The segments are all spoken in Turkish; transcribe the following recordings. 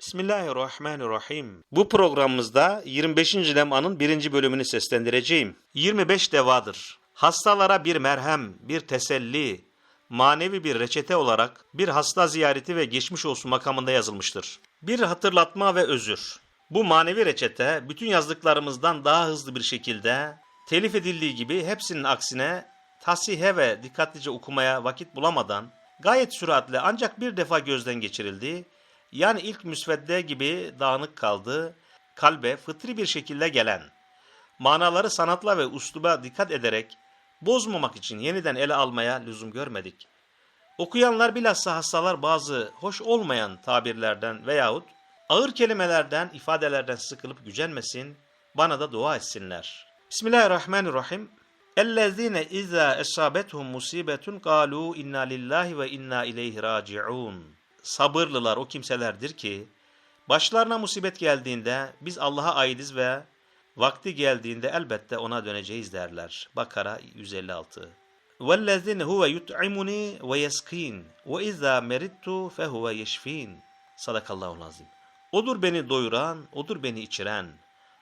Bismillahirrahmanirrahim. Bu programımızda 25. lemanın birinci bölümünü seslendireceğim. 25 devadır. Hastalara bir merhem, bir teselli, manevi bir reçete olarak bir hasta ziyareti ve geçmiş olsun makamında yazılmıştır. Bir hatırlatma ve özür. Bu manevi reçete bütün yazdıklarımızdan daha hızlı bir şekilde telif edildiği gibi hepsinin aksine tasihe ve dikkatlice okumaya vakit bulamadan gayet süratle ancak bir defa gözden geçirildi. Yani ilk müsvedde gibi dağınık kaldı, kalbe fıtri bir şekilde gelen, manaları sanatla ve usluba dikkat ederek bozmamak için yeniden ele almaya lüzum görmedik. Okuyanlar bilhassa hastalar bazı hoş olmayan tabirlerden veyahut ağır kelimelerden, ifadelerden sıkılıp gücenmesin, bana da dua etsinler. Bismillahirrahmanirrahim. اَلَّذ۪ينَ اِذَا اَصَابَتْهُمْ مُصِيبَةٌ قَالُوا اِنَّا لِلّٰهِ وَاِنَّا اِلَيْهِ رَاجِعُونَ Sabırlılar o kimselerdir ki, başlarına musibet geldiğinde biz Allah'a aidiz ve vakti geldiğinde elbette ona döneceğiz derler. Bakara 156 وَالَّذِينَ هُوَ يُطْعِمُنِي وَيَسْقِينَ وَاِذَا مَرِدْتُ فَهُوَ يَشْفِينَ Sadakallahu azim. Odur beni doyuran, odur beni içiren.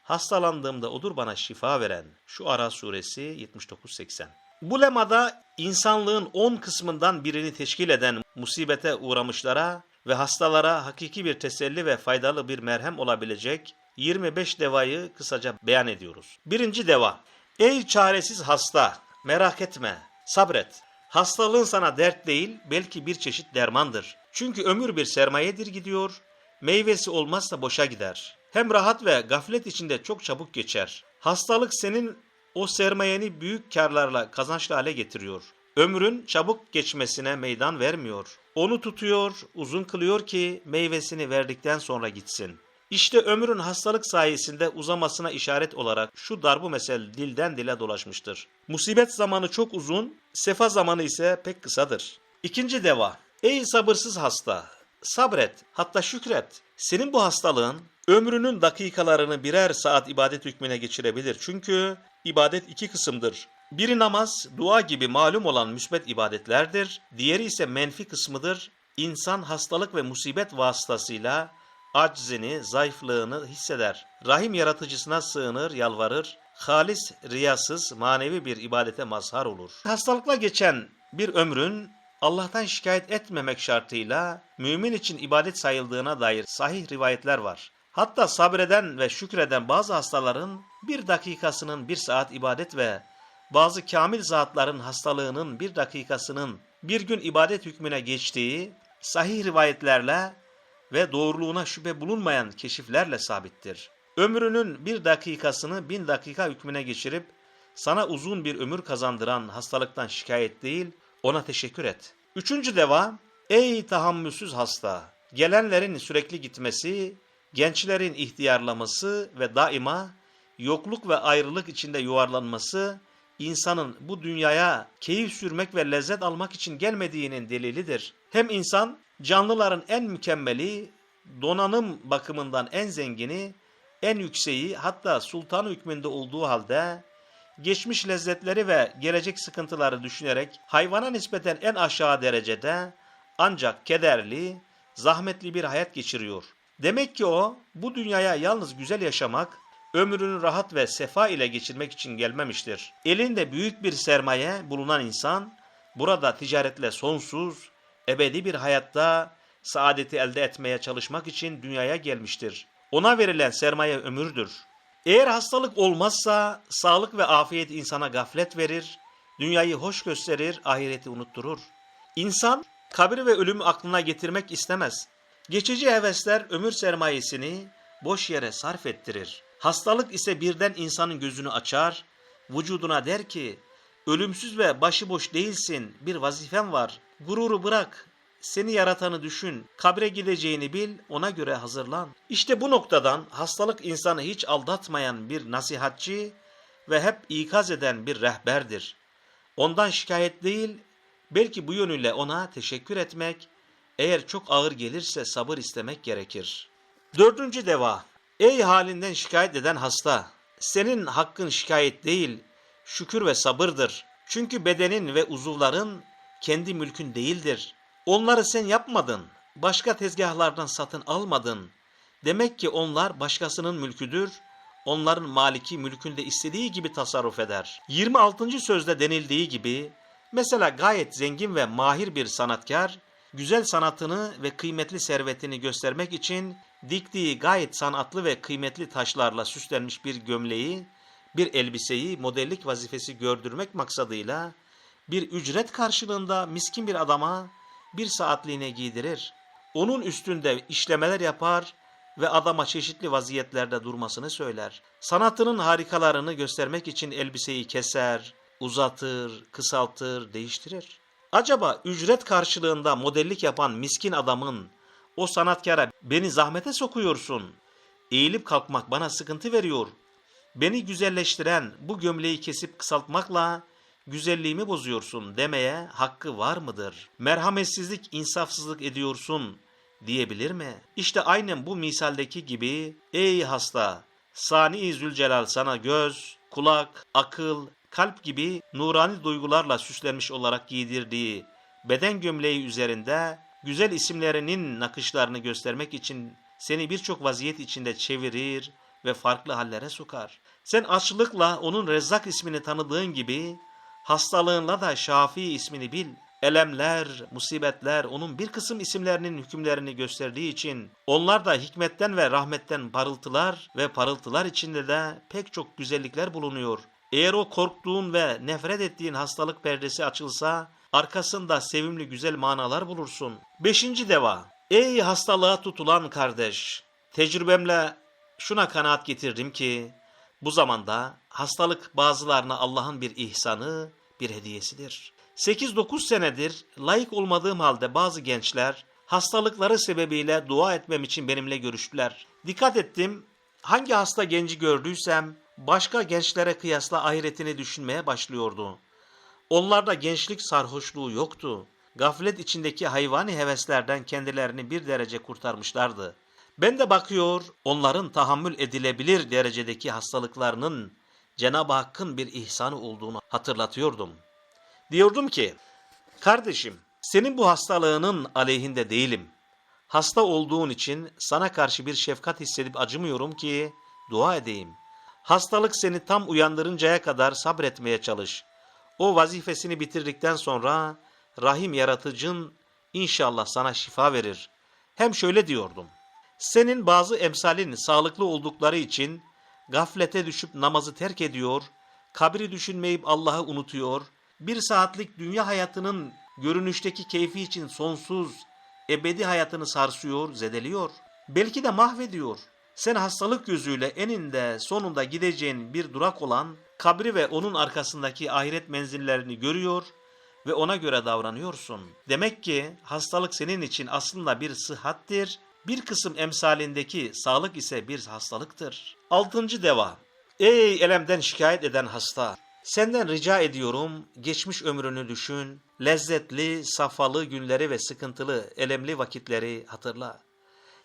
Hastalandığımda odur bana şifa veren. Şu Ara suresi 79-80. Bu lemada insanlığın 10 kısmından birini teşkil eden musibete uğramışlara ve hastalara hakiki bir teselli ve faydalı bir merhem olabilecek 25 devayı kısaca beyan ediyoruz. Birinci deva. Ey çaresiz hasta, merak etme, sabret. Hastalığın sana dert değil, belki bir çeşit dermandır. Çünkü ömür bir sermayedir gidiyor, meyvesi olmazsa boşa gider. Hem rahat ve gaflet içinde çok çabuk geçer. Hastalık senin o sermayeni büyük karlarla kazançlı hale getiriyor. Ömrün çabuk geçmesine meydan vermiyor. Onu tutuyor, uzun kılıyor ki meyvesini verdikten sonra gitsin. İşte ömrün hastalık sayesinde uzamasına işaret olarak şu darbu mesel dilden dile dolaşmıştır. Musibet zamanı çok uzun, sefa zamanı ise pek kısadır. İkinci deva. Ey sabırsız hasta! Sabret, hatta şükret. Senin bu hastalığın ömrünün dakikalarını birer saat ibadet hükmüne geçirebilir. Çünkü ibadet iki kısımdır. Biri namaz, dua gibi malum olan müsbet ibadetlerdir. Diğeri ise menfi kısmıdır. İnsan hastalık ve musibet vasıtasıyla aczini, zayıflığını hisseder. Rahim yaratıcısına sığınır, yalvarır. Halis, riyasız, manevi bir ibadete mazhar olur. Hastalıkla geçen bir ömrün Allah'tan şikayet etmemek şartıyla mümin için ibadet sayıldığına dair sahih rivayetler var. Hatta sabreden ve şükreden bazı hastaların bir dakikasının bir saat ibadet ve bazı kamil zatların hastalığının bir dakikasının bir gün ibadet hükmüne geçtiği sahih rivayetlerle ve doğruluğuna şüphe bulunmayan keşiflerle sabittir. Ömrünün bir dakikasını bin dakika hükmüne geçirip sana uzun bir ömür kazandıran hastalıktan şikayet değil, ona teşekkür et. Üçüncü deva, ey tahammülsüz hasta, gelenlerin sürekli gitmesi, gençlerin ihtiyarlaması ve daima yokluk ve ayrılık içinde yuvarlanması, insanın bu dünyaya keyif sürmek ve lezzet almak için gelmediğinin delilidir. Hem insan canlıların en mükemmeli, donanım bakımından en zengini, en yükseği hatta sultan hükmünde olduğu halde geçmiş lezzetleri ve gelecek sıkıntıları düşünerek hayvana nispeten en aşağı derecede ancak kederli, zahmetli bir hayat geçiriyor. Demek ki o bu dünyaya yalnız güzel yaşamak, ömrünü rahat ve sefa ile geçirmek için gelmemiştir. Elinde büyük bir sermaye bulunan insan burada ticaretle sonsuz, ebedi bir hayatta saadeti elde etmeye çalışmak için dünyaya gelmiştir. Ona verilen sermaye ömürdür. Eğer hastalık olmazsa sağlık ve afiyet insana gaflet verir, dünyayı hoş gösterir, ahireti unutturur. İnsan kabir ve ölümü aklına getirmek istemez. Geçici hevesler ömür sermayesini boş yere sarf ettirir. Hastalık ise birden insanın gözünü açar, vücuduna der ki, ölümsüz ve başıboş değilsin, bir vazifen var, gururu bırak, seni yaratanı düşün, kabre gideceğini bil, ona göre hazırlan. İşte bu noktadan hastalık insanı hiç aldatmayan bir nasihatçi ve hep ikaz eden bir rehberdir. Ondan şikayet değil, belki bu yönüyle ona teşekkür etmek, eğer çok ağır gelirse sabır istemek gerekir. Dördüncü deva, ey halinden şikayet eden hasta, senin hakkın şikayet değil, şükür ve sabırdır. Çünkü bedenin ve uzuvların kendi mülkün değildir. Onları sen yapmadın, başka tezgahlardan satın almadın. Demek ki onlar başkasının mülküdür. Onların maliki mülkünde istediği gibi tasarruf eder. 26. sözde denildiği gibi mesela gayet zengin ve mahir bir sanatkar güzel sanatını ve kıymetli servetini göstermek için diktiği gayet sanatlı ve kıymetli taşlarla süslenmiş bir gömleği, bir elbiseyi modellik vazifesi gördürmek maksadıyla bir ücret karşılığında miskin bir adama bir saatliğine giydirir. Onun üstünde işlemeler yapar ve adama çeşitli vaziyetlerde durmasını söyler. Sanatının harikalarını göstermek için elbiseyi keser, uzatır, kısaltır, değiştirir. Acaba ücret karşılığında modellik yapan miskin adamın o sanatkara beni zahmete sokuyorsun, eğilip kalkmak bana sıkıntı veriyor, beni güzelleştiren bu gömleği kesip kısaltmakla güzelliğimi bozuyorsun demeye hakkı var mıdır? Merhametsizlik, insafsızlık ediyorsun diyebilir mi? İşte aynen bu misaldeki gibi ey hasta, Sani Zülcelal sana göz, kulak, akıl, kalp gibi nurani duygularla süslenmiş olarak giydirdiği beden gömleği üzerinde güzel isimlerinin nakışlarını göstermek için seni birçok vaziyet içinde çevirir ve farklı hallere sokar. Sen açlıkla onun Rezzak ismini tanıdığın gibi hastalığınla da Şafi ismini bil. Elemler, musibetler onun bir kısım isimlerinin hükümlerini gösterdiği için onlar da hikmetten ve rahmetten parıltılar ve parıltılar içinde de pek çok güzellikler bulunuyor. Eğer o korktuğun ve nefret ettiğin hastalık perdesi açılsa arkasında sevimli güzel manalar bulursun. Beşinci deva. Ey hastalığa tutulan kardeş! Tecrübemle şuna kanaat getirdim ki bu zamanda hastalık bazılarına Allah'ın bir ihsanı, bir hediyesidir. 8-9 senedir layık olmadığım halde bazı gençler hastalıkları sebebiyle dua etmem için benimle görüştüler. Dikkat ettim, hangi hasta genci gördüysem başka gençlere kıyasla ahiretini düşünmeye başlıyordu. Onlarda gençlik sarhoşluğu yoktu. Gaflet içindeki hayvani heveslerden kendilerini bir derece kurtarmışlardı. Ben de bakıyor, onların tahammül edilebilir derecedeki hastalıklarının Cenab-ı Hakk'ın bir ihsanı olduğunu hatırlatıyordum. Diyordum ki, kardeşim senin bu hastalığının aleyhinde değilim. Hasta olduğun için sana karşı bir şefkat hissedip acımıyorum ki dua edeyim. Hastalık seni tam uyandırıncaya kadar sabretmeye çalış. O vazifesini bitirdikten sonra rahim yaratıcın inşallah sana şifa verir. Hem şöyle diyordum. Senin bazı emsalin sağlıklı oldukları için gaflete düşüp namazı terk ediyor, kabri düşünmeyip Allah'ı unutuyor, bir saatlik dünya hayatının görünüşteki keyfi için sonsuz, ebedi hayatını sarsıyor, zedeliyor. Belki de mahvediyor. Sen hastalık gözüyle eninde sonunda gideceğin bir durak olan kabri ve onun arkasındaki ahiret menzillerini görüyor ve ona göre davranıyorsun. Demek ki hastalık senin için aslında bir sıhhattir, bir kısım emsalindeki sağlık ise bir hastalıktır. Altıncı deva. Ey elemden şikayet eden hasta! Senden rica ediyorum geçmiş ömrünü düşün, lezzetli, safalı günleri ve sıkıntılı, elemli vakitleri hatırla.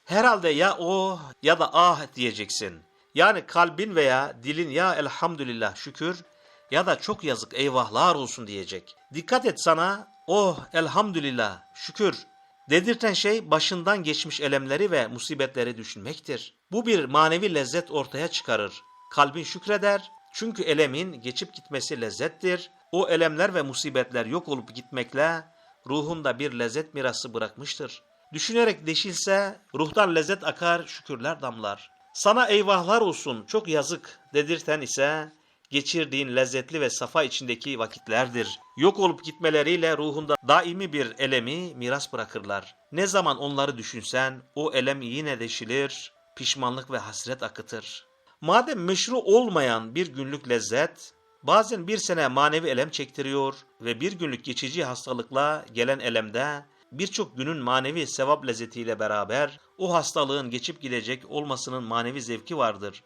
Herhalde ya oh ya da ah diyeceksin. Yani kalbin veya dilin ya elhamdülillah şükür ya da çok yazık eyvahlar olsun diyecek. Dikkat et sana oh elhamdülillah şükür dedirten şey başından geçmiş elemleri ve musibetleri düşünmektir. Bu bir manevi lezzet ortaya çıkarır. Kalbin şükreder çünkü elemin geçip gitmesi lezzettir. O elemler ve musibetler yok olup gitmekle ruhunda bir lezzet mirası bırakmıştır. Düşünerek deşilse ruhtan lezzet akar, şükürler damlar. Sana eyvahlar olsun, çok yazık dedirten ise geçirdiğin lezzetli ve safa içindeki vakitlerdir. Yok olup gitmeleriyle ruhunda daimi bir elemi miras bırakırlar. Ne zaman onları düşünsen o elem yine deşilir, pişmanlık ve hasret akıtır. Madem meşru olmayan bir günlük lezzet, bazen bir sene manevi elem çektiriyor ve bir günlük geçici hastalıkla gelen elemde birçok günün manevi sevap lezzetiyle beraber o hastalığın geçip gidecek olmasının manevi zevki vardır.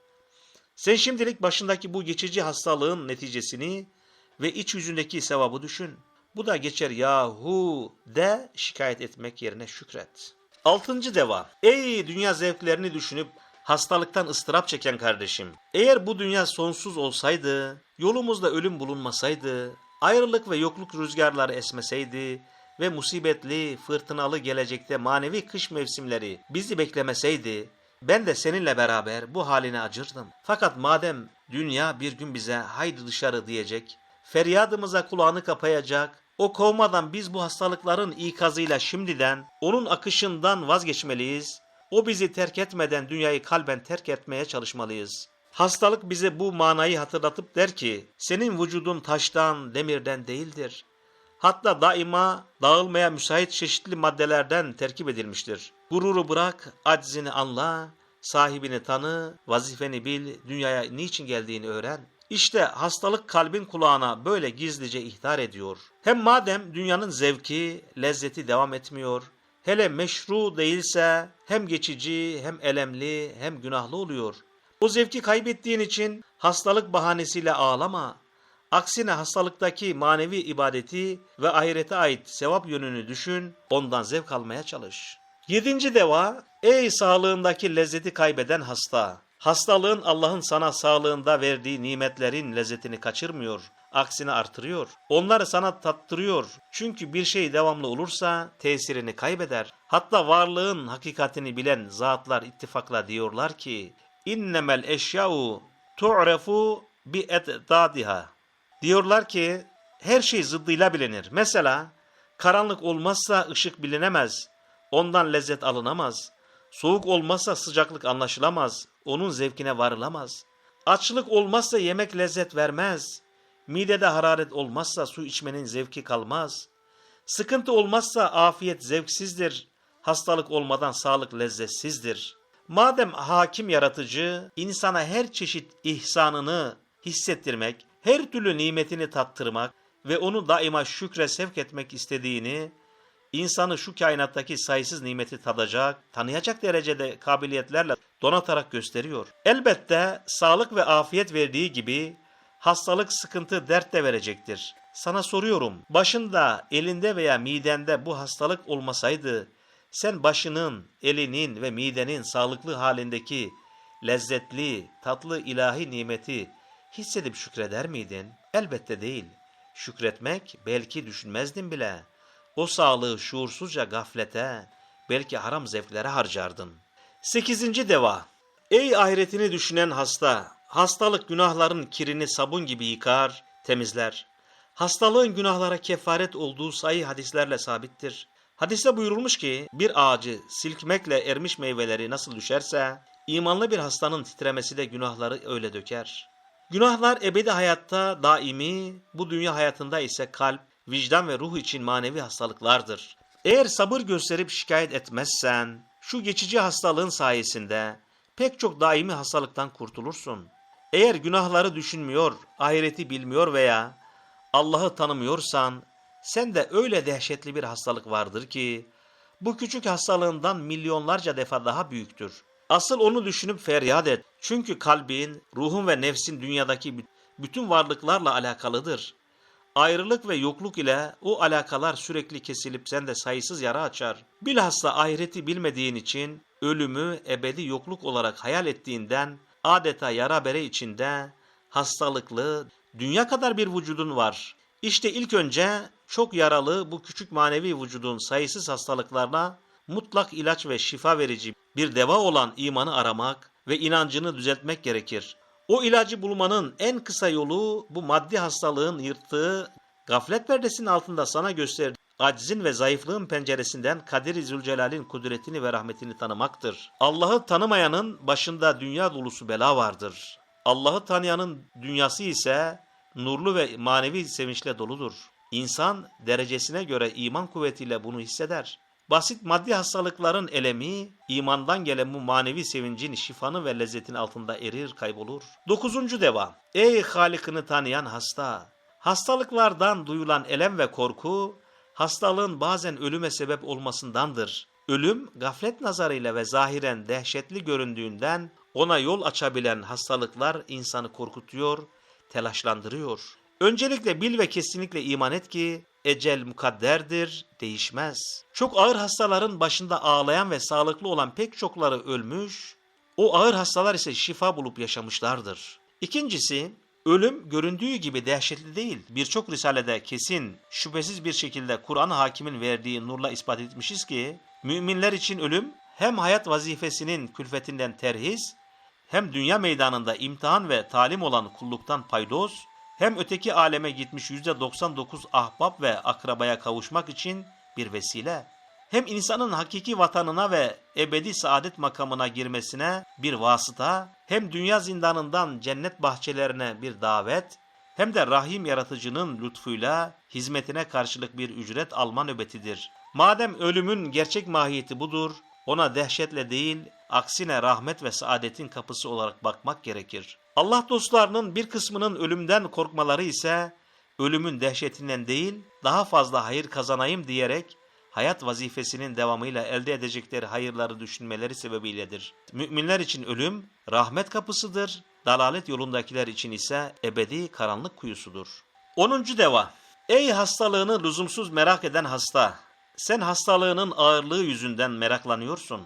Sen şimdilik başındaki bu geçici hastalığın neticesini ve iç yüzündeki sevabı düşün. Bu da geçer yahu de şikayet etmek yerine şükret. Altıncı deva. Ey dünya zevklerini düşünüp hastalıktan ıstırap çeken kardeşim. Eğer bu dünya sonsuz olsaydı, yolumuzda ölüm bulunmasaydı, ayrılık ve yokluk rüzgarları esmeseydi ve musibetli, fırtınalı gelecekte manevi kış mevsimleri bizi beklemeseydi, ben de seninle beraber bu haline acırdım. Fakat madem dünya bir gün bize haydi dışarı diyecek, feryadımıza kulağını kapayacak, o kovmadan biz bu hastalıkların ikazıyla şimdiden onun akışından vazgeçmeliyiz. O bizi terk etmeden dünyayı kalben terk etmeye çalışmalıyız. Hastalık bize bu manayı hatırlatıp der ki, senin vücudun taştan, demirden değildir. Hatta daima dağılmaya müsait çeşitli maddelerden terkip edilmiştir. Gururu bırak, aczini anla, sahibini tanı, vazifeni bil, dünyaya niçin geldiğini öğren. İşte hastalık kalbin kulağına böyle gizlice ihtar ediyor. Hem madem dünyanın zevki, lezzeti devam etmiyor, hele meşru değilse hem geçici, hem elemli, hem günahlı oluyor. O zevki kaybettiğin için hastalık bahanesiyle ağlama. Aksine hastalıktaki manevi ibadeti ve ahirete ait sevap yönünü düşün, ondan zevk almaya çalış. Yedinci deva, ey sağlığındaki lezzeti kaybeden hasta. Hastalığın Allah'ın sana sağlığında verdiği nimetlerin lezzetini kaçırmıyor, aksine artırıyor. Onları sana tattırıyor. Çünkü bir şey devamlı olursa tesirini kaybeder. Hatta varlığın hakikatini bilen zatlar ittifakla diyorlar ki, innemel eşya'u tu'refu bi etdadiha. Diyorlar ki her şey zıddıyla bilinir. Mesela karanlık olmazsa ışık bilinemez. Ondan lezzet alınamaz. Soğuk olmazsa sıcaklık anlaşılamaz. Onun zevkine varılamaz. Açlık olmazsa yemek lezzet vermez. Midede hararet olmazsa su içmenin zevki kalmaz. Sıkıntı olmazsa afiyet zevksizdir. Hastalık olmadan sağlık lezzetsizdir. Madem hakim yaratıcı insana her çeşit ihsanını hissettirmek, her türlü nimetini tattırmak ve onu daima şükre sevk etmek istediğini, insanı şu kainattaki sayısız nimeti tadacak, tanıyacak derecede kabiliyetlerle donatarak gösteriyor. Elbette sağlık ve afiyet verdiği gibi hastalık, sıkıntı, dert de verecektir. Sana soruyorum, başında, elinde veya midende bu hastalık olmasaydı, sen başının, elinin ve midenin sağlıklı halindeki lezzetli, tatlı ilahi nimeti hissedip şükreder miydin? Elbette değil. Şükretmek belki düşünmezdin bile. O sağlığı şuursuzca gaflete, belki haram zevklere harcardın. Sekizinci deva. Ey ahiretini düşünen hasta, hastalık günahların kirini sabun gibi yıkar, temizler. Hastalığın günahlara kefaret olduğu sayı hadislerle sabittir. Hadiste buyurulmuş ki bir ağacı silkmekle ermiş meyveleri nasıl düşerse imanlı bir hastanın titremesi de günahları öyle döker. Günahlar ebedi hayatta daimi, bu dünya hayatında ise kalp, vicdan ve ruh için manevi hastalıklardır. Eğer sabır gösterip şikayet etmezsen, şu geçici hastalığın sayesinde pek çok daimi hastalıktan kurtulursun. Eğer günahları düşünmüyor, ahireti bilmiyor veya Allah'ı tanımıyorsan, sende öyle dehşetli bir hastalık vardır ki, bu küçük hastalığından milyonlarca defa daha büyüktür. Asıl onu düşünüp feryat et. Çünkü kalbin, ruhun ve nefsin dünyadaki bütün varlıklarla alakalıdır. Ayrılık ve yokluk ile o alakalar sürekli kesilip sende sayısız yara açar. Bilhassa ahireti bilmediğin için ölümü ebedi yokluk olarak hayal ettiğinden adeta yara bere içinde hastalıklı, dünya kadar bir vücudun var. İşte ilk önce çok yaralı bu küçük manevi vücudun sayısız hastalıklarına mutlak ilaç ve şifa verici bir deva olan imanı aramak ve inancını düzeltmek gerekir. O ilacı bulmanın en kısa yolu bu maddi hastalığın yırttığı gaflet perdesinin altında sana gösterdiği aczin ve zayıflığın penceresinden Kadir-i Zülcelal'in kudretini ve rahmetini tanımaktır. Allah'ı tanımayanın başında dünya dolusu bela vardır. Allah'ı tanıyanın dünyası ise nurlu ve manevi sevinçle doludur. İnsan derecesine göre iman kuvvetiyle bunu hisseder. Basit maddi hastalıkların elemi, imandan gelen bu manevi sevincin şifanı ve lezzetin altında erir kaybolur. Dokuzuncu deva. Ey Halik'ini tanıyan hasta! Hastalıklardan duyulan elem ve korku, hastalığın bazen ölüme sebep olmasındandır. Ölüm, gaflet nazarıyla ve zahiren dehşetli göründüğünden ona yol açabilen hastalıklar insanı korkutuyor, telaşlandırıyor. Öncelikle bil ve kesinlikle iman et ki ecel mukadderdir, değişmez. Çok ağır hastaların başında ağlayan ve sağlıklı olan pek çokları ölmüş, o ağır hastalar ise şifa bulup yaşamışlardır. İkincisi, ölüm göründüğü gibi dehşetli değil. Birçok risalede kesin, şüphesiz bir şekilde Kur'an hakimin verdiği nurla ispat etmişiz ki, müminler için ölüm hem hayat vazifesinin külfetinden terhis, hem dünya meydanında imtihan ve talim olan kulluktan paydoz, hem öteki aleme gitmiş %99 ahbap ve akrabaya kavuşmak için bir vesile, hem insanın hakiki vatanına ve ebedi saadet makamına girmesine bir vasıta, hem dünya zindanından cennet bahçelerine bir davet, hem de rahim yaratıcının lütfuyla hizmetine karşılık bir ücret alma nöbetidir. Madem ölümün gerçek mahiyeti budur, ona dehşetle değil, aksine rahmet ve saadetin kapısı olarak bakmak gerekir. Allah dostlarının bir kısmının ölümden korkmaları ise ölümün dehşetinden değil, daha fazla hayır kazanayım diyerek hayat vazifesinin devamıyla elde edecekleri hayırları düşünmeleri sebebiyledir. Müminler için ölüm rahmet kapısıdır, dalalet yolundakiler için ise ebedi karanlık kuyusudur. 10. deva Ey hastalığını lüzumsuz merak eden hasta! Sen hastalığının ağırlığı yüzünden meraklanıyorsun.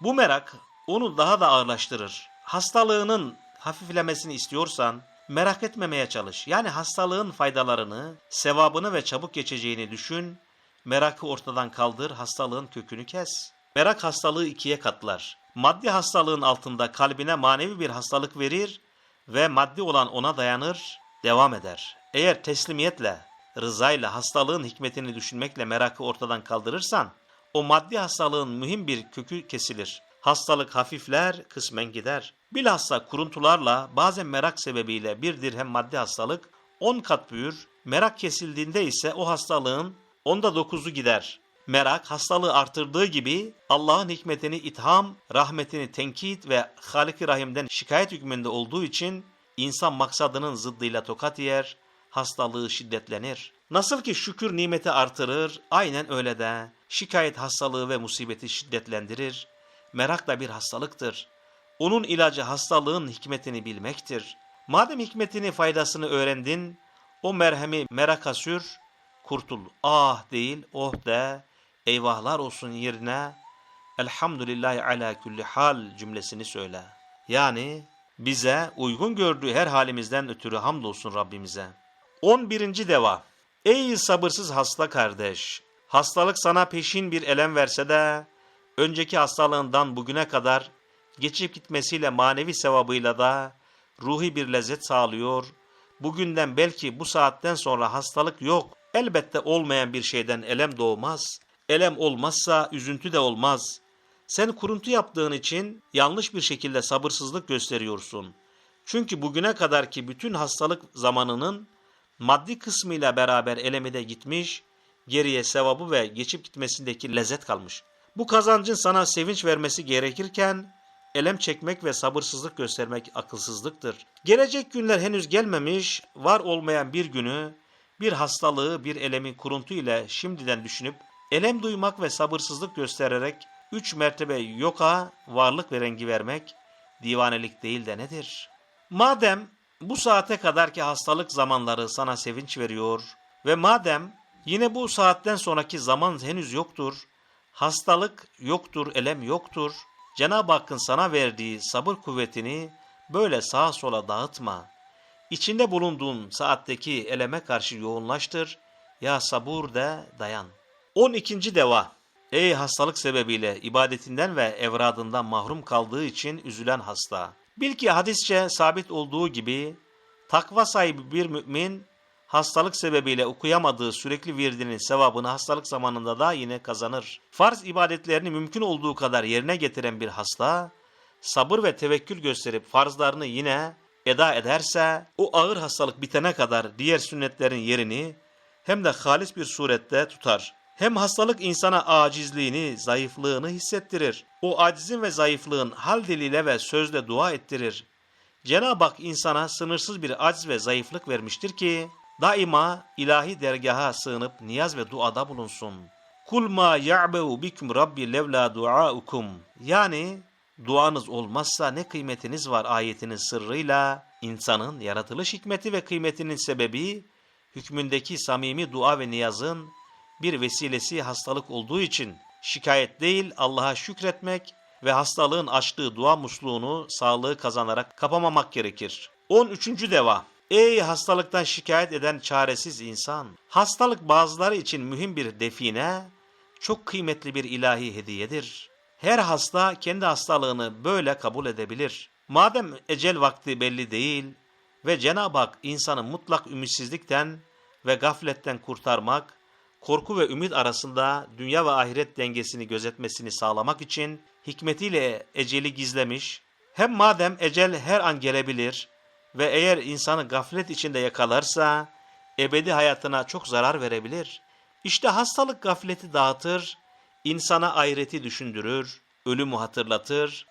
Bu merak onu daha da ağırlaştırır. Hastalığının hafiflemesini istiyorsan merak etmemeye çalış. Yani hastalığın faydalarını, sevabını ve çabuk geçeceğini düşün. Merakı ortadan kaldır, hastalığın kökünü kes. Merak hastalığı ikiye katlar. Maddi hastalığın altında kalbine manevi bir hastalık verir ve maddi olan ona dayanır, devam eder. Eğer teslimiyetle, rızayla hastalığın hikmetini düşünmekle merakı ortadan kaldırırsan, o maddi hastalığın mühim bir kökü kesilir. Hastalık hafifler, kısmen gider. Bilhassa kuruntularla, bazen merak sebebiyle bir dirhem maddi hastalık 10 kat büyür. Merak kesildiğinde ise o hastalığın onda dokuzu gider. Merak hastalığı artırdığı gibi Allah'ın hikmetini itham, rahmetini tenkit ve Halik-i Rahim'den şikayet hükmünde olduğu için insan maksadının zıddıyla tokat yer, hastalığı şiddetlenir. Nasıl ki şükür nimeti artırır, aynen öyle de şikayet hastalığı ve musibeti şiddetlendirir. Merak da bir hastalıktır. Onun ilacı hastalığın hikmetini bilmektir. Madem hikmetini faydasını öğrendin, o merhemi meraka sür, kurtul. Ah değil, oh de, eyvahlar olsun yerine, elhamdülillahi ala kulli hal cümlesini söyle. Yani bize uygun gördüğü her halimizden ötürü hamdolsun Rabbimize. 11. deva Ey sabırsız hasta kardeş! Hastalık sana peşin bir elem verse de, önceki hastalığından bugüne kadar geçip gitmesiyle manevi sevabıyla da ruhi bir lezzet sağlıyor. Bugünden belki bu saatten sonra hastalık yok. Elbette olmayan bir şeyden elem doğmaz. Elem olmazsa üzüntü de olmaz. Sen kuruntu yaptığın için yanlış bir şekilde sabırsızlık gösteriyorsun. Çünkü bugüne kadarki bütün hastalık zamanının maddi kısmıyla beraber elemi de gitmiş, geriye sevabı ve geçip gitmesindeki lezzet kalmış. Bu kazancın sana sevinç vermesi gerekirken elem çekmek ve sabırsızlık göstermek akılsızlıktır. Gelecek günler henüz gelmemiş, var olmayan bir günü, bir hastalığı, bir elemi kuruntu ile şimdiden düşünüp elem duymak ve sabırsızlık göstererek üç mertebe yoka varlık ve rengi vermek divanelik değil de nedir? Madem bu saate kadarki hastalık zamanları sana sevinç veriyor ve madem yine bu saatten sonraki zaman henüz yoktur, hastalık yoktur, elem yoktur, Cenab-ı Hakk'ın sana verdiği sabır kuvvetini böyle sağa sola dağıtma. İçinde bulunduğun saatteki eleme karşı yoğunlaştır. Ya sabur de dayan. 12. deva Ey hastalık sebebiyle ibadetinden ve evradından mahrum kaldığı için üzülen hasta. Bil ki hadisçe sabit olduğu gibi takva sahibi bir mümin hastalık sebebiyle okuyamadığı sürekli virdinin sevabını hastalık zamanında da yine kazanır. Farz ibadetlerini mümkün olduğu kadar yerine getiren bir hasta, sabır ve tevekkül gösterip farzlarını yine eda ederse, o ağır hastalık bitene kadar diğer sünnetlerin yerini hem de halis bir surette tutar. Hem hastalık insana acizliğini, zayıflığını hissettirir. O acizin ve zayıflığın hal diliyle ve sözle dua ettirir. Cenab-ı Hak insana sınırsız bir aciz ve zayıflık vermiştir ki, daima ilahi dergaha sığınıp niyaz ve duada bulunsun. Kul ma ya'behu bikum rabbi levla duaukum. Yani duanız olmazsa ne kıymetiniz var ayetinin sırrıyla insanın yaratılış hikmeti ve kıymetinin sebebi hükmündeki samimi dua ve niyazın bir vesilesi hastalık olduğu için şikayet değil Allah'a şükretmek ve hastalığın açtığı dua musluğunu sağlığı kazanarak kapamamak gerekir. 13. deva Ey hastalıktan şikayet eden çaresiz insan! Hastalık bazıları için mühim bir define, çok kıymetli bir ilahi hediyedir. Her hasta kendi hastalığını böyle kabul edebilir. Madem ecel vakti belli değil ve Cenab-ı Hak insanı mutlak ümitsizlikten ve gafletten kurtarmak, korku ve ümit arasında dünya ve ahiret dengesini gözetmesini sağlamak için hikmetiyle eceli gizlemiş, hem madem ecel her an gelebilir ve eğer insanı gaflet içinde yakalarsa ebedi hayatına çok zarar verebilir. İşte hastalık gafleti dağıtır, insana ahireti düşündürür, ölümü hatırlatır,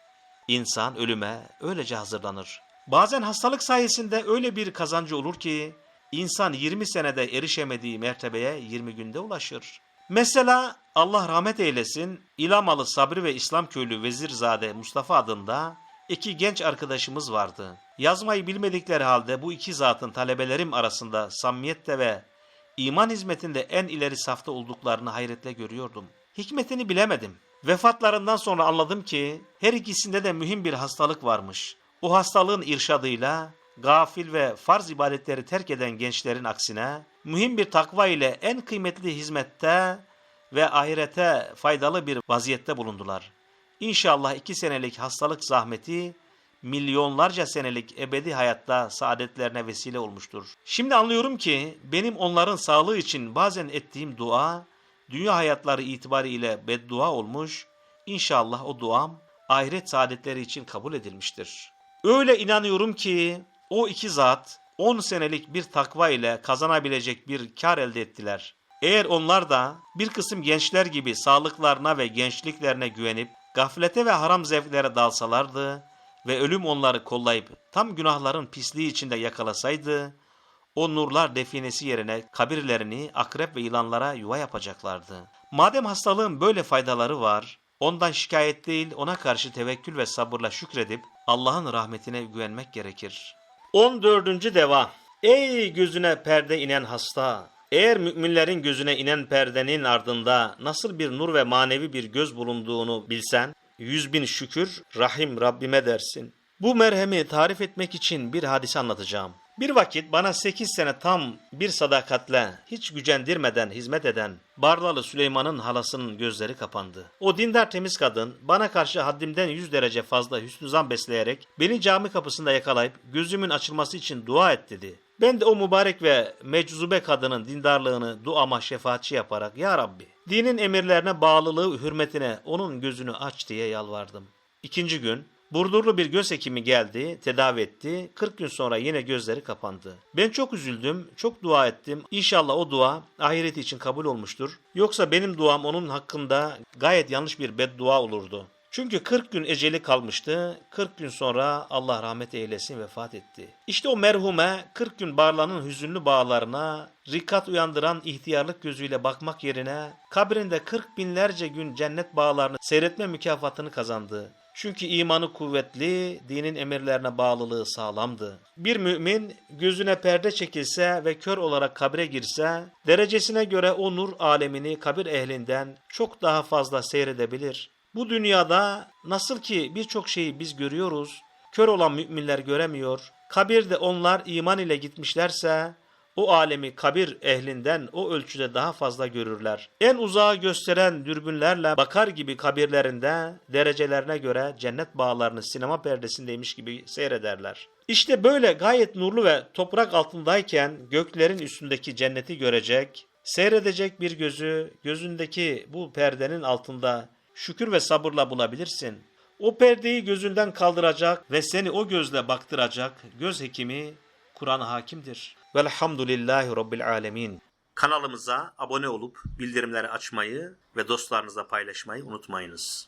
insan ölüme öylece hazırlanır. Bazen hastalık sayesinde öyle bir kazancı olur ki insan 20 senede erişemediği mertebeye 20 günde ulaşır. Mesela Allah rahmet eylesin İlamalı Sabri ve İslam köylü Vezirzade Mustafa adında iki genç arkadaşımız vardı. Yazmayı bilmedikleri halde bu iki zatın talebelerim arasında samimiyette ve iman hizmetinde en ileri safta olduklarını hayretle görüyordum. Hikmetini bilemedim. Vefatlarından sonra anladım ki her ikisinde de mühim bir hastalık varmış. O hastalığın irşadıyla gafil ve farz ibadetleri terk eden gençlerin aksine mühim bir takva ile en kıymetli hizmette ve ahirete faydalı bir vaziyette bulundular. İnşallah iki senelik hastalık zahmeti milyonlarca senelik ebedi hayatta saadetlerine vesile olmuştur. Şimdi anlıyorum ki benim onların sağlığı için bazen ettiğim dua dünya hayatları itibariyle beddua olmuş. İnşallah o duam ahiret saadetleri için kabul edilmiştir. Öyle inanıyorum ki o iki zat 10 senelik bir takva ile kazanabilecek bir kar elde ettiler. Eğer onlar da bir kısım gençler gibi sağlıklarına ve gençliklerine güvenip gaflete ve haram zevklere dalsalardı ve ölüm onları kollayıp tam günahların pisliği içinde yakalasaydı, o nurlar definesi yerine kabirlerini akrep ve yılanlara yuva yapacaklardı. Madem hastalığın böyle faydaları var, ondan şikayet değil ona karşı tevekkül ve sabırla şükredip Allah'ın rahmetine güvenmek gerekir. 14. Deva Ey gözüne perde inen hasta! Eğer müminlerin gözüne inen perdenin ardında nasıl bir nur ve manevi bir göz bulunduğunu bilsen, yüz bin şükür Rahim Rabbime dersin. Bu merhemi tarif etmek için bir hadise anlatacağım. Bir vakit bana 8 sene tam bir sadakatle hiç gücendirmeden hizmet eden Barlalı Süleyman'ın halasının gözleri kapandı. O dindar temiz kadın bana karşı haddimden 100 derece fazla hüsnü zan besleyerek beni cami kapısında yakalayıp gözümün açılması için dua et dedi. Ben de o mübarek ve meczube kadının dindarlığını duama şefaatçi yaparak Ya Rabbi dinin emirlerine bağlılığı hürmetine onun gözünü aç diye yalvardım. İkinci gün Burdurlu bir göz hekimi geldi, tedavi etti. 40 gün sonra yine gözleri kapandı. Ben çok üzüldüm, çok dua ettim. İnşallah o dua ahireti için kabul olmuştur. Yoksa benim duam onun hakkında gayet yanlış bir beddua olurdu. Çünkü 40 gün eceli kalmıştı. 40 gün sonra Allah rahmet eylesin vefat etti. İşte o merhume 40 gün Barla'nın hüzünlü bağlarına rikat uyandıran ihtiyarlık gözüyle bakmak yerine kabrinde 40 binlerce gün cennet bağlarını seyretme mükafatını kazandı. Çünkü imanı kuvvetli, dinin emirlerine bağlılığı sağlamdı. Bir mümin gözüne perde çekilse ve kör olarak kabre girse, derecesine göre o nur alemini kabir ehlinden çok daha fazla seyredebilir. Bu dünyada nasıl ki birçok şeyi biz görüyoruz, kör olan müminler göremiyor, kabirde onlar iman ile gitmişlerse, o alemi kabir ehlinden o ölçüde daha fazla görürler. En uzağa gösteren dürbünlerle bakar gibi kabirlerinde derecelerine göre cennet bağlarını sinema perdesindeymiş gibi seyrederler. İşte böyle gayet nurlu ve toprak altındayken göklerin üstündeki cenneti görecek, seyredecek bir gözü gözündeki bu perdenin altında şükür ve sabırla bulabilirsin. O perdeyi gözünden kaldıracak ve seni o gözle baktıracak göz hekimi Kur'an hakimdir. Velhamdülillahi Rabbil alemin. Kanalımıza abone olup bildirimleri açmayı ve dostlarınızla paylaşmayı unutmayınız.